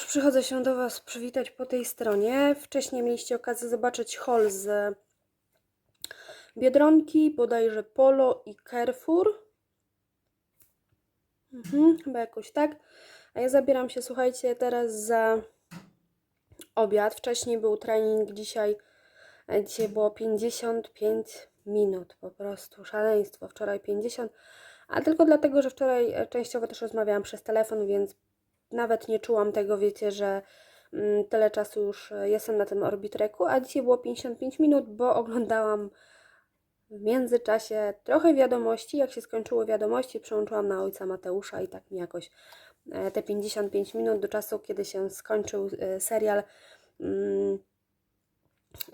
przychodzę się do Was przywitać po tej stronie. Wcześniej mieliście okazję zobaczyć haul z Biedronki, bodajże Polo i Carrefour. Mhm, chyba jakoś tak. A ja zabieram się, słuchajcie, teraz za obiad. Wcześniej był trening, dzisiaj, e, dzisiaj było 55 minut. Po prostu szaleństwo. Wczoraj 50, a tylko dlatego, że wczoraj e, częściowo też rozmawiałam przez telefon, więc nawet nie czułam tego, wiecie, że mm, tyle czasu już e, jestem na tym orbitreku, a dzisiaj było 55 minut, bo oglądałam w międzyczasie trochę wiadomości. Jak się skończyły wiadomości, przełączyłam na ojca Mateusza i tak mi jakoś e, te 55 minut do czasu, kiedy się skończył e, serial, mm,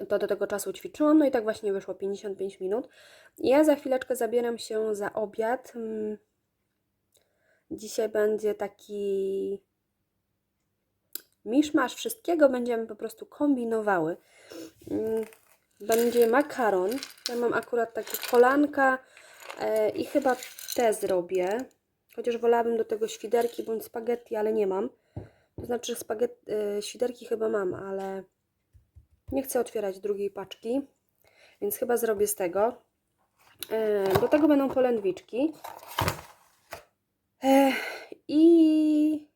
to do tego czasu ćwiczyłam. No i tak właśnie wyszło 55 minut. Ja za chwileczkę zabieram się za obiad. Mm, Dzisiaj będzie taki miszmasz wszystkiego, będziemy po prostu kombinowały. Mm, Będzie makaron. Ja mam akurat takie kolanka e, i chyba te zrobię. Chociaż wolałabym do tego świderki bądź spaghetti, ale nie mam. To znaczy spaghetti, e, świderki chyba mam, ale nie chcę otwierać drugiej paczki, więc chyba zrobię z tego. E, Do tego będą polędwiczki. E, I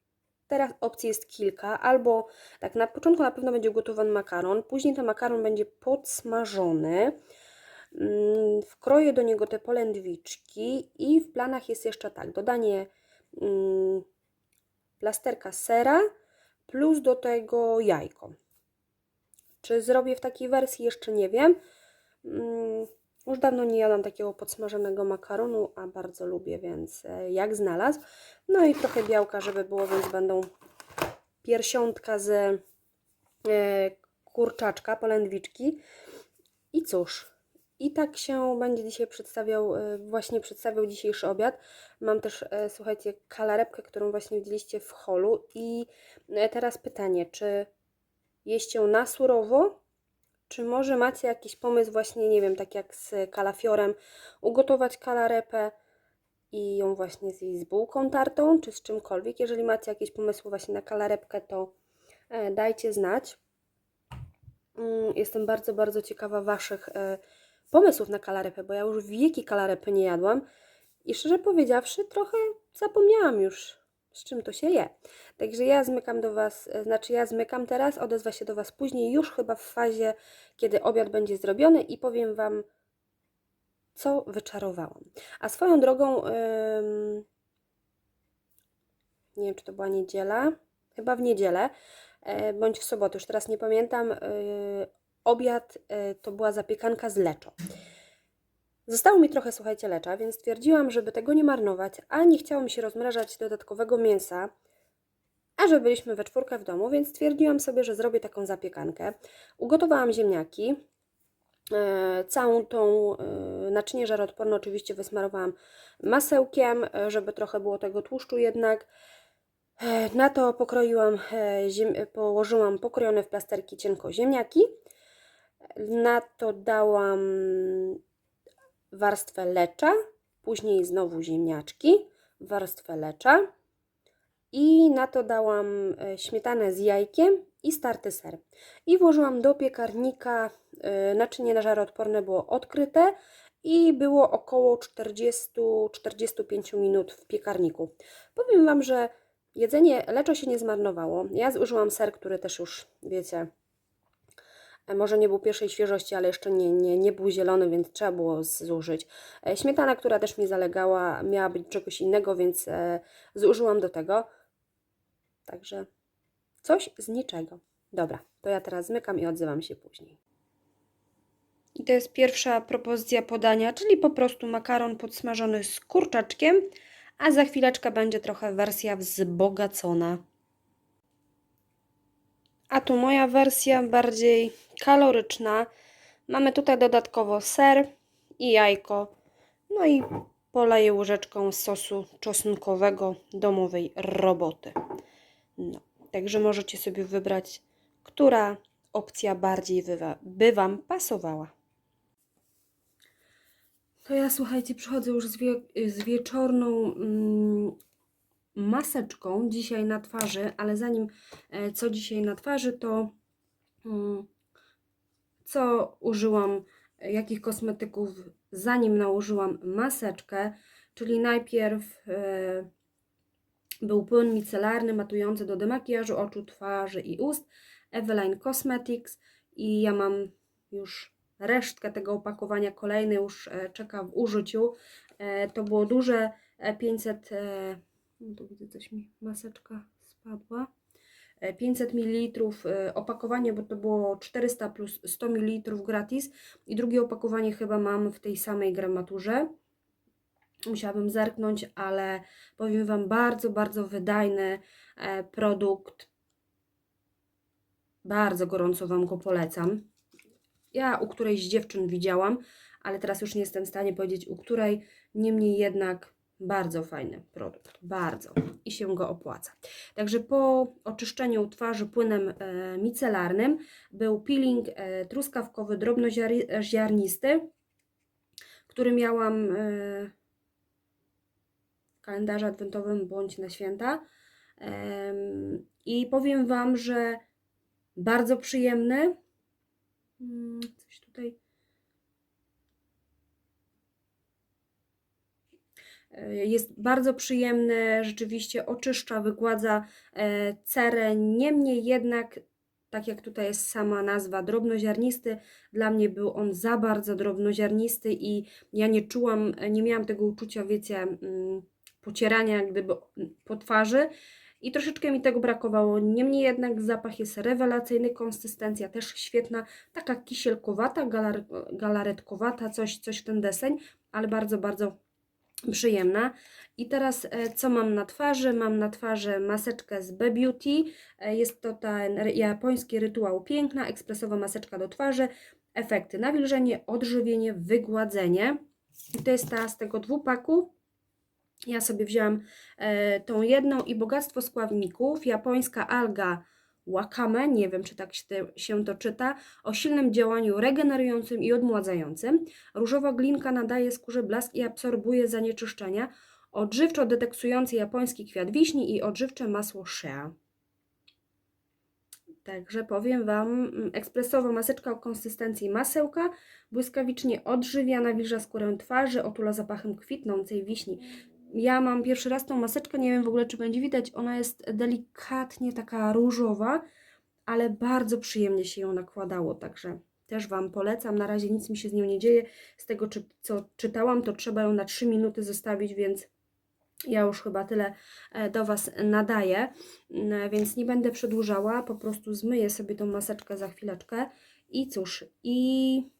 teraz opcji jest kilka. Albo tak, na początku na pewno będzie gotowany makaron, później ten makaron będzie podsmażony. Mm, Wkroję do niego te polędwiczki i w planach jest jeszcze tak, dodanie mm, plasterka sera plus do tego jajko. Czy zrobię w takiej wersji jeszcze nie wiem. Już dawno nie jadłam takiego podsmażonego makaronu, a bardzo lubię, więc e, jak znalazł. No i trochę białka, żeby było, więc będą piersiątka z e, kurczaczka, polędwiczki. I cóż, i tak się będzie dzisiaj przedstawiał, e, właśnie przedstawiał dzisiejszy obiad. Mam też, słuchajcie, kalarepkę, którą właśnie widzieliście w holu. I teraz pytanie, czy jeść ją na surowo, czy może macie jakiś pomysł właśnie, nie wiem, tak jak z kalafiorem, ugotować kalarepę i ją właśnie z bułką tartą, czy z czymkolwiek. Jeżeli macie jakieś pomysły właśnie na kalarepkę, to e, dajcie znać. Mm, Jestem bardzo, bardzo ciekawa Waszych e, pomysłów na kalarepę, bo ja już wieki kalarepy nie jadłam i szczerze powiedziawszy trochę zapomniałam już z czym to się je. Także ja zmykam do Was, e, znaczy ja zmykam teraz, odezwę się do Was później, już chyba w fazie, kiedy obiad będzie zrobiony i powiem Wam, co wyczarowałam. A swoją drogą, ym, nie wiem, czy to była niedziela, chyba w niedzielę, e, bądź w sobotę, już teraz nie pamiętam, y, obiad y, to była zapiekanka z leczo. Zostało mi trochę, słuchajcie, lecza, więc stwierdziłam, żeby tego nie marnować, a nie chciało mi się rozmrażać dodatkowego mięsa, a że byliśmy we czwórkę w domu, więc stwierdziłam sobie, że zrobię taką zapiekankę. Ugotowałam ziemniaki, e, całą tą e, naczynie żaroodporne oczywiście wysmarowałam masełkiem, e, żeby trochę było tego tłuszczu jednak. Na to pokroiłam, położyłam pokrojone w plasterki cienko ziemniaki. Na to dałam warstwę lecza, później znowu ziemniaczki, warstwę lecza i na to dałam e, śmietanę z jajkiem i starty ser. I włożyłam do piekarnika, e, naczynie na żaroodporne było odkryte i było około 40-45 minut w piekarniku. Powiem Wam, że jedzenie leczo się nie zmarnowało. Ja zużyłam ser, który też już, wiecie, może nie był pierwszej świeżości, ale jeszcze nie, nie, nie był zielony, więc trzeba było zużyć. E, Śmietana, która też mi zalegała, miała być czegoś innego, więc e, zużyłam do tego. Także coś z niczego. Dobra, to ja teraz zmykam i odzywam się później. I to jest pierwsza propozycja podania, czyli po prostu makaron podsmażony z kurczaczkiem, a za chwileczkę będzie trochę wersja wzbogacona. A tu moja wersja bardziej kaloryczna. Mamy tutaj dodatkowo ser i jajko. No i poleję łyżeczką sosu czosnkowego domowej roboty. No, także możecie sobie wybrać, która opcja bardziej wywa- by Wam pasowała. To ja, słuchajcie, przychodzę już z, wie- z wieczorną mm, maseczką dzisiaj na twarzy, ale zanim e, co dzisiaj na twarzy, to mm, co użyłam, e, jakich kosmetyków, zanim nałożyłam maseczkę, czyli najpierw e, był płyn micelarny matujący do demakijażu oczu, twarzy i ust Eveline Cosmetics i ja mam już resztkę tego opakowania, kolejny już czeka w użyciu. To było duże e, 500, e, no tu widzę coś mi, maseczka spadła. E, 500 ml opakowanie, bo to było 400 plus 100 ml gratis i drugie opakowanie chyba mam w tej samej gramaturze. Musiałabym zerknąć, ale powiem Wam, bardzo, bardzo wydajny e, produkt. Bardzo gorąco Wam go polecam. Ja u którejś z dziewczyn widziałam, ale teraz już nie jestem w stanie powiedzieć u której. Niemniej jednak bardzo fajny produkt, bardzo i się go opłaca. Także po oczyszczeniu twarzy płynem e, micelarnym był peeling e, truskawkowy drobnoziarnisty, który miałam e, w kalendarzu adwentowym bądź na święta. I powiem Wam, że bardzo przyjemny. Mm, Coś tutaj. E, Jest bardzo przyjemny, rzeczywiście oczyszcza, wygładza e, cerę. Niemniej jednak, tak jak tutaj jest sama nazwa, drobnoziarnisty, dla mnie był on za bardzo drobnoziarnisty i ja nie czułam, nie miałam tego uczucia, wiecie, mm, pocierania gdyby po twarzy. I troszeczkę mi tego brakowało. Niemniej jednak zapach jest rewelacyjny, konsystencja też świetna, taka kisielkowata, galar, galaretkowata, coś, coś w ten deseń, ale bardzo, bardzo przyjemna. I teraz e, co mam na twarzy? Mam na twarzy maseczkę z B Beauty. E, Jest to ten japoński rytuał piękna, ekspresowa maseczka do twarzy. Efekty nawilżenie, odżywienie, wygładzenie. I to jest ta z tego dwupaku. Ja sobie wzięłam e, tą jedną i bogactwo składników. Japońska alga wakame, nie wiem czy tak się, to czyta, o silnym działaniu regenerującym i odmładzającym. Różowa glinka nadaje skórze blask i absorbuje zanieczyszczenia. Odżywczo deteksujący japoński kwiat wiśni i odżywcze masło shea. Także powiem Wam, mm, ekspresowa maseczka o konsystencji masełka, błyskawicznie odżywia, nawilża skórę twarzy, otula zapachem kwitnącej wiśni. Ja mam pierwszy raz tą maseczkę, nie wiem w ogóle czy będzie widać, ona jest delikatnie taka różowa, ale bardzo przyjemnie się ją nakładało, także też Wam polecam. Na razie nic mi się z nią nie dzieje. Z tego, czy, co czytałam, to trzeba ją na 3 minuty zostawić, więc ja już chyba tyle e, do Was nadaję, Mm, więc nie będę przedłużała, po prostu zmyję sobie tą maseczkę za chwileczkę. I cóż, i...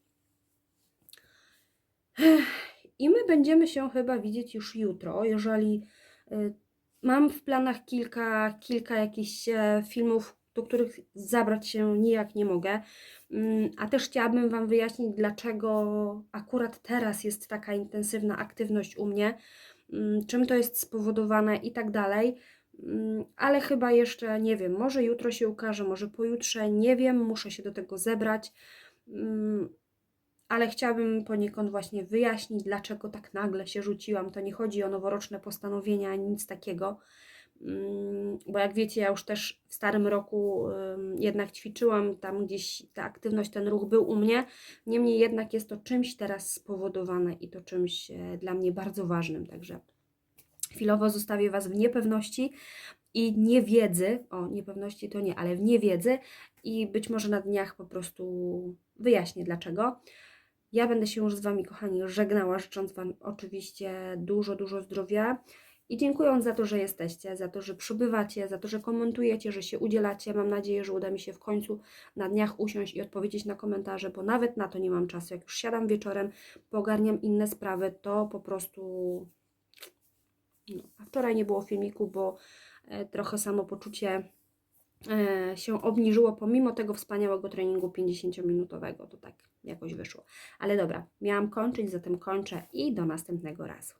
I my będziemy się chyba widzieć już jutro, jeżeli y, mam w planach kilka, kilka jakichś e, filmów, do których zabrać się nijak nie mogę. Mm, A też chciałabym Wam wyjaśnić, dlaczego akurat teraz jest taka intensywna aktywność u mnie, mm, czym to jest spowodowane i tak dalej. Mm, Ale chyba jeszcze nie wiem, może jutro się ukaże, może pojutrze, nie wiem, muszę się do tego zebrać. Ale chciałabym poniekąd właśnie wyjaśnić, dlaczego tak nagle się rzuciłam. To nie chodzi o noworoczne postanowienia ani nic takiego, Mm, bo jak wiecie, ja już też w starym roku jednak ćwiczyłam, tam gdzieś ta aktywność, ten ruch był u mnie. Niemniej jednak jest to czymś teraz spowodowane i to czymś e, dla mnie bardzo ważnym. Także chwilowo zostawię Was w niepewności i niewiedzy, o niepewności to nie, ale w niewiedzy i być może na dniach po prostu wyjaśnię dlaczego. Ja będę się już z Wami, kochani, żegnała, życząc Wam oczywiście dużo, dużo zdrowia i dziękując za to, że jesteście, za to, że przybywacie, za to, że komentujecie, że się udzielacie. Mam nadzieję, że uda mi się w końcu na dniach usiąść i odpowiedzieć na komentarze, bo nawet na to nie mam czasu. Jak już siadam wieczorem, pogarniam inne sprawy, to po prostu. No, a wczoraj nie było filmiku, bo e, trochę samopoczucie się obniżyło pomimo tego wspaniałego treningu 50-minutowego. To tak jakoś wyszło. Ale dobra, miałam kończyć, zatem kończę i do następnego razu.